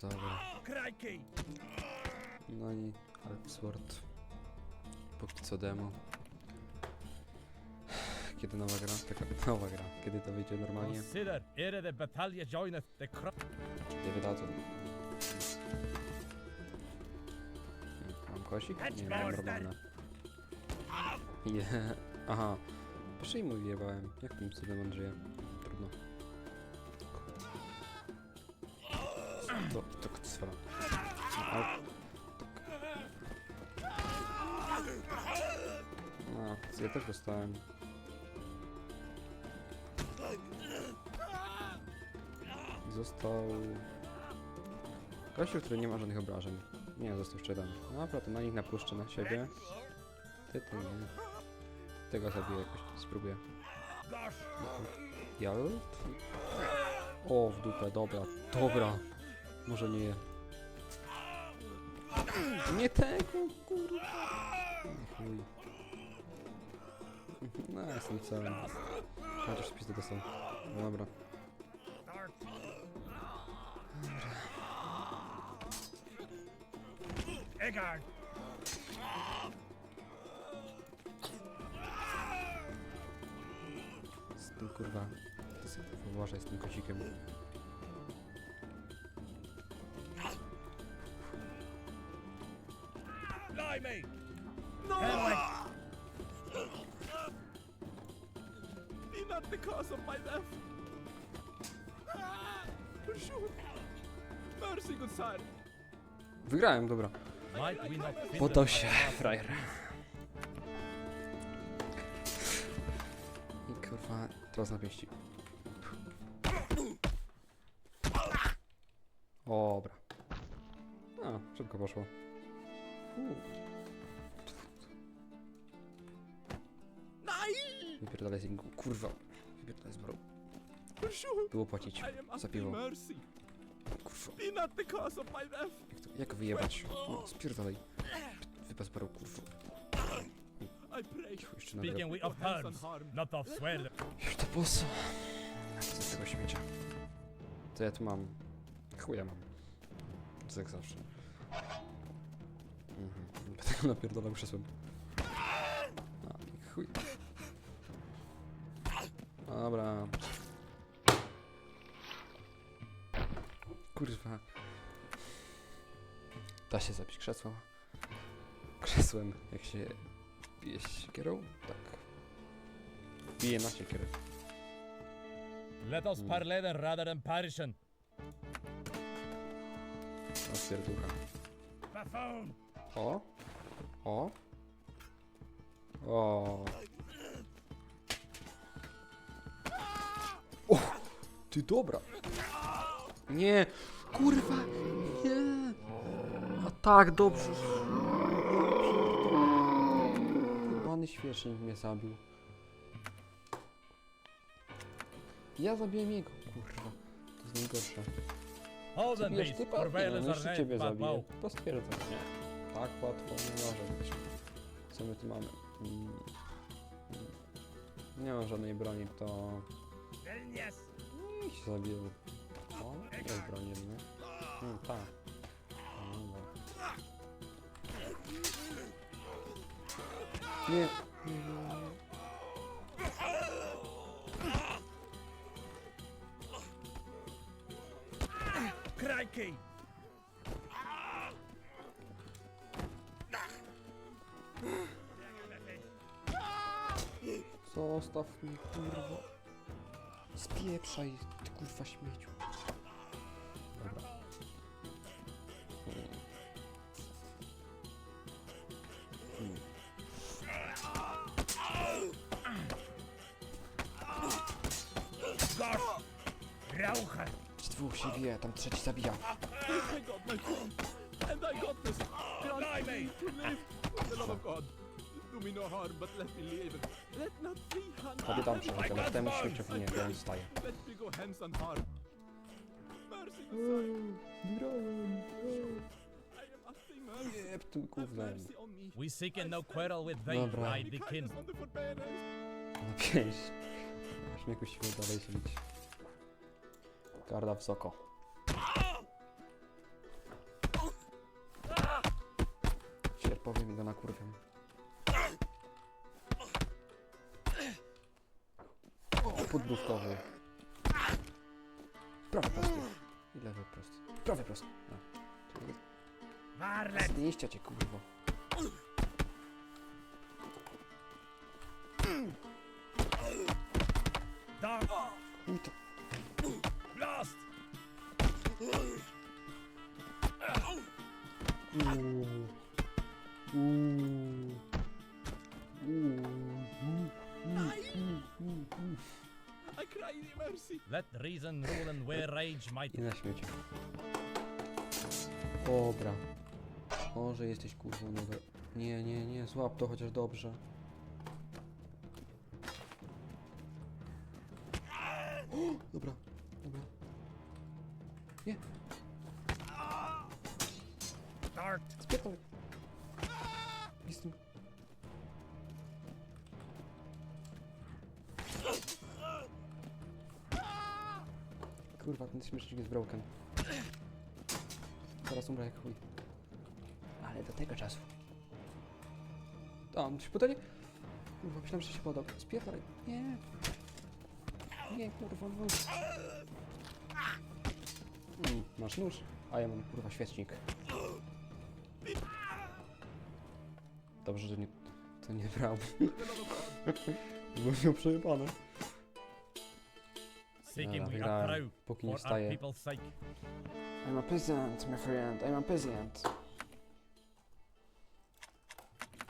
To dobra. Crikey! No i Sword. Póki co demo. Kiedy nowa gra? Taka nowa gra. Kiedy to wyjdzie normalnie? Consider, ere the battalion joineth the cro- Nie wydadzą. Mam kosik? Nie, mam normalne. Je. Aha. Przyjmuj wyjebałem. Jak tym cudem on żyje? Trudno. To, to sfera. Au. A, ja też dostałem. Został... Gościu, który nie ma żadnych obrażeń. Nie, został jeden. Dobra, to na nich napuszczę na siebie. Ty to nie. Tego zabiję jakoś, spróbuję. Jalt? O, w dupę, dobra, dobra. Może nie. Nie tego, kurwa. Chuj. No, jestem celem. Chociaż pizdę dostał. No Dobra. Eggard! Z tym kurwa. Uważaj z tym kocikiem. Blimey! No! Be not the cause of my death. Shoot. Mercy, good sire. Wygrałem, dobra. Might we not fit Poddał the- się, frajer. I kurwa, teraz na pięści. Dobra. A, szybko poszło. Wypierdalaj z ringu, kurwa. Wypierdalaj z. Shoot. Było płacić za piwo. Kurwa, jak, to, jak wyjebać? O, spierdalaj. Wypad z baru, kurwa. I pray. Cicho, jeszcze na Speaking we of terms, not of swear. Już to po co? Co z tego śmiecia? Co ja tu mam? Chuja mam. To jak zawsze. Mhm. Dlatego napierdolę krzesłem. A, chuj. Dobra. Kurwa. Da się zabić krzesło. Krzesłem, jak się bije siekierą? Tak. Bije na siekierę. Let us parley rather than perishen. Na serducha. O! O! O! O! Ty dobra! Nie! Kurwa! Nie! A tak, dobrze! Jebany świecznik mnie zabił. Ja zabiłem jego, kurwa. To jest najgorsze. Zabijesz please. typa? Nie, no jeszcze ciebie zabiję. wow. Potwierdzam, nie. Tak łatwo nie może być. Co my tu mamy? Mm. Nie mam żadnej broni, to... Yes. Niech się zabiję. O, jest broń jedna. Mm, tak. O, dobra. Nie. Crikey! Zostaw mnie, kurwa. Spieprzaj, ty kurwa śmieciu. Dobra. Gosh! Raucher! Ci dwóch się bije, tam trzeci zabija. I got my. And I got this. Grant me to live. For the love of God. Do me no harm, but let me live. Tobie dam przechodzę, ale temu śmieciowi nie, asking mercy. Nie, tym gównem. on. We seek no quarrel with thee, Dobra. kin. On the forbearance. Na pięć. Śmiechu siły dalej się bić. Garda wysoko. Podbródkowy. Prawy prosty. I lewy prosty. Prawy prosty. No. Varlet! Znieścia cię, kurwo. I to. Blast! Uuu. Uuu. Let reason rule and where rage might. I na śmiecie. Dobra. Może jesteś kurwą nowe. Nie, nie, nie, złap to chociaż dobrze. O, dobra, dobra. Nie, Start! spierdolę. Kurwa, ten śmiesznik jest broken. Teraz umrę jak chuj. Ale do tego czasu. A, on się podanie? Kurwa, myślałem, że się podał. Spierdalaj. Nie. Nie, kurwa, nóż. Mm, masz nóż? A ja mam, kurwa, świecznik. Dobrze, że nie... To nie brał. Bo miał przejebane. Seeking we wygrałem. are Póki nie for our people's sake. I'm a peasant, my friend. I'm a peasant.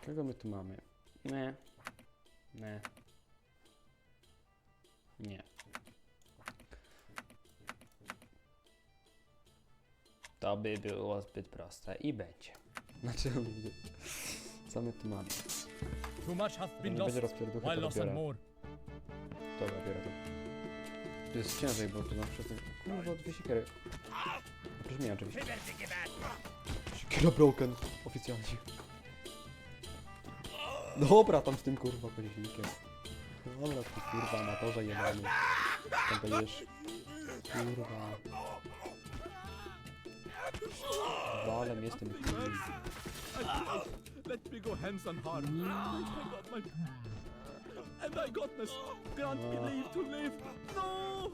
Kogo my tu mamy? Nie. Nie. Nie. To by było zbyt proste i będzie. Znaczy, co my tu mamy? Too much To been nie lost, będzie rozpierduchy, lost and dopiero. more. To. Jest ciężej, bo tu mam przez ten... Kurwa, dwie siekiery. Mnie oczywiście. Siekiera broken. Oficjalnie. Dobra, tam z tym kurwa kozikiem. Dobra, ty kurwa amatorze jebany. Tam jesz. Kurwa. Walem jestem kurwa. Let me go hands on heart. And I got this. Grant me Ah. leave to live. No!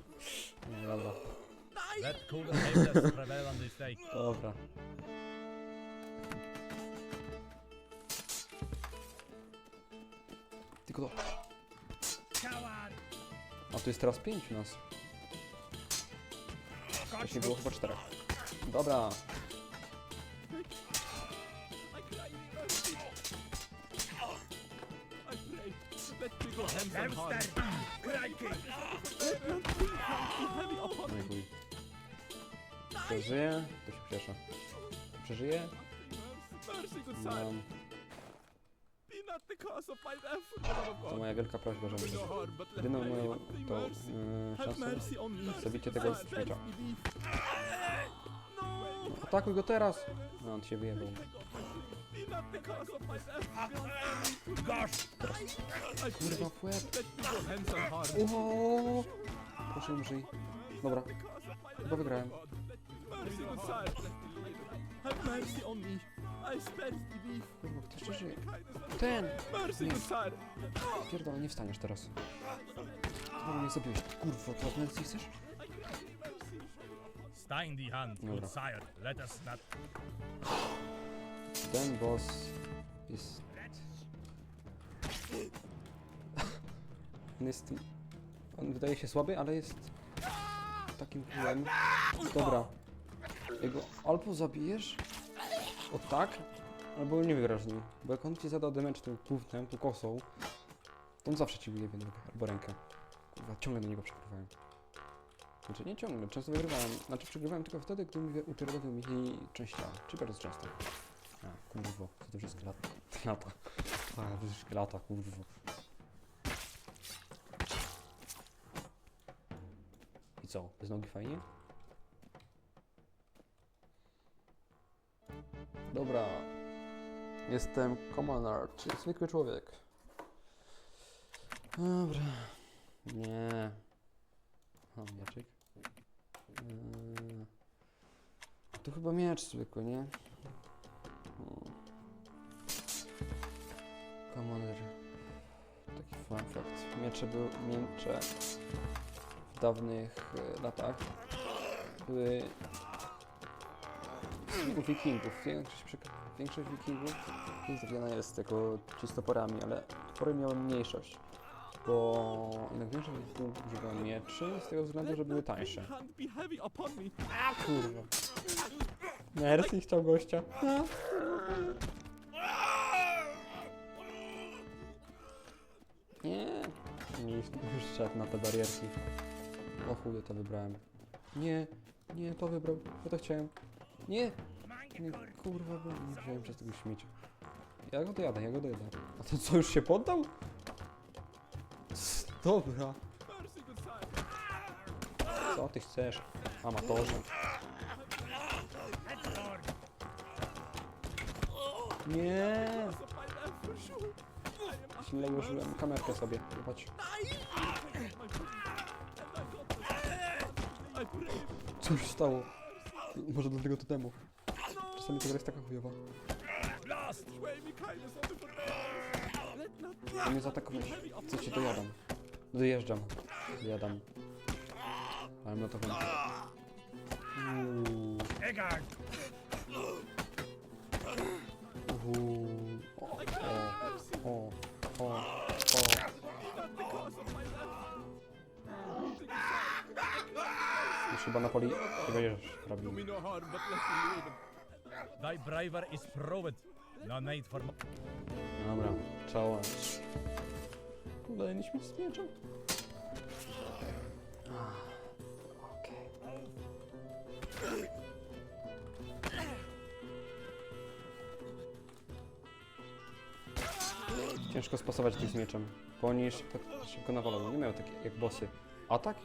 No, dobra. Let cool and nameless prevail on this day. Dobra. Tylko to. Coward! A tu jest teraz pięć nas. Wcześniej było chyba czterech. Dobra. No i chuj. Żyje, to się cieszę. Mercy, good Mam. sire. Be not the cause of my death. For the love of To moja wielka prośba, żeby Do no harm, but let jedyną moją tą yy, on me. Zabicie tego leave. No! Atakuj go teraz! No, on się wyjebał. Be not the cause of my death. Kurwa w łeb! On. Uho! Proszę umrzyj. Dobra, The chyba wygrałem. Mercy, good sire. Have mercy on me. I spared thee. Kurwa, kto jeszcze żyje? Ten! Mercy, Nie. good sire. Pierdolę, nie wstaniesz teraz. Znowu mnie zabiłeś. Kurwa, to Nancy chcesz? Stein the hand, good Dobra. sire. Let us not. Ten boss jest... On jest... On wydaje się słaby, ale jest... Takim królem. Dobra. Jego albo zabijesz... O tak? Albo nie wygrasz nim. Bo jak on ci zada damage tym tą kosą, to on zawsze ci wyjebie nogę albo rękę. Kurwa, ciągle do niego przegrywałem. Znaczy nie ciągle, często wygrywałem. Znaczy przegrywałem tylko wtedy, gdy mi upierdolił mi część ciała. Czy bardzo często. A, kurwo, to też jest lata. Lata. To już lata, kurwo. I co, bez nogi fajnie? Dobra. Jestem commoner, czyli zwykły człowiek. Dobra. Nie. O. Yy. Tu chyba miecz zwykły, nie? Miecze, były, miecze w dawnych e, latach były u wikingów. Większość, większość wikingów nie zrobiona jest tylko ci z toporami, ale topory miały mniejszość. Bo jednak większość wikingów używa mieczy z tego względu, że były tańsze. Kurwa. Mercy chciał gościa. Nie. Już, już na te barierki. O chuj, to wybrałem. Nie, nie, to wybrał. Ja to chciałem. Nie. Nie, kurwa, bo nie wziąłem przez tego śmiecia. Ja go dojadę, ja go dojadę. A to co, już się poddał? Dobra. Co ty chcesz? Amatorze. Nie. Źle użyłem kamerkę sobie. Pray. Co się stało? Może do tego totemu. Czasami gra jest taka chujowa. A mnie zaatakowałeś. Co cię dojadam? Dojeżdżam. Dojadam. Ale no to. Eggard! Uuu. O, o, o, o, o. Już chyba na poli nie będziesz robił. no. Thy braver is proved. No need for Dobra, challenge. Kurde, nie śmieć z mieczem. Okej. Ciężko spasować tych z mieczem, bo oni tak szybko nawalają. Nie mają tak jak bossy. Atak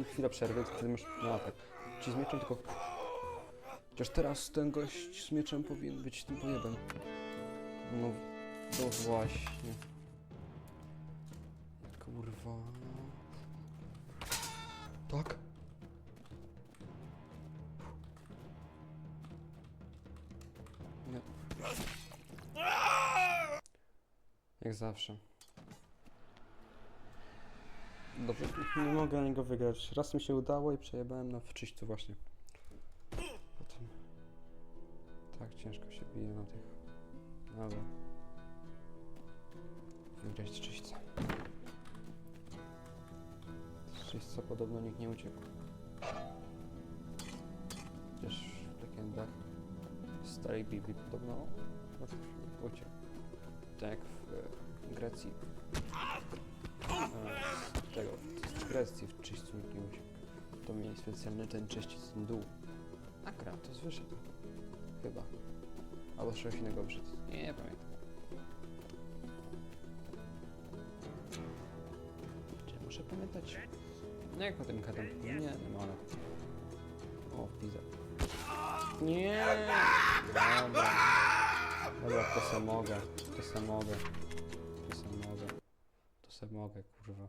i chwila przerwy, wtedy masz na atak. Ci z mieczem tylko... Chociaż teraz ten gość z mieczem powinien być tym pojebem. No, no właśnie. Kurwa. Tak? Nie. Jak zawsze. Dobrze, nie mogę na niego wygrać. Raz mi się udało i przejebałem na wczyśćcu właśnie. Potem... Tak ciężko się bije na tych... Dobra. Wygrać czyśćca. Z czyśćca podobno nikt nie uciekł. Chociaż w legendach starej Biblii podobno uciekł. Tak jak w Grecji. E, tego, z Grecji w nie uciekł. To mieli specjalny ten czyściec, ten dół. A Kratos wyszedł. Chyba. Albo z czegoś innego wyszedł. Nie pamiętam. Czy muszę pamiętać? No jak potem kadam? Nie, nie ale. O, widzę. Nie! Dobra. To se mogę. To se mogę. To se mogę. To se mogę, kurwa.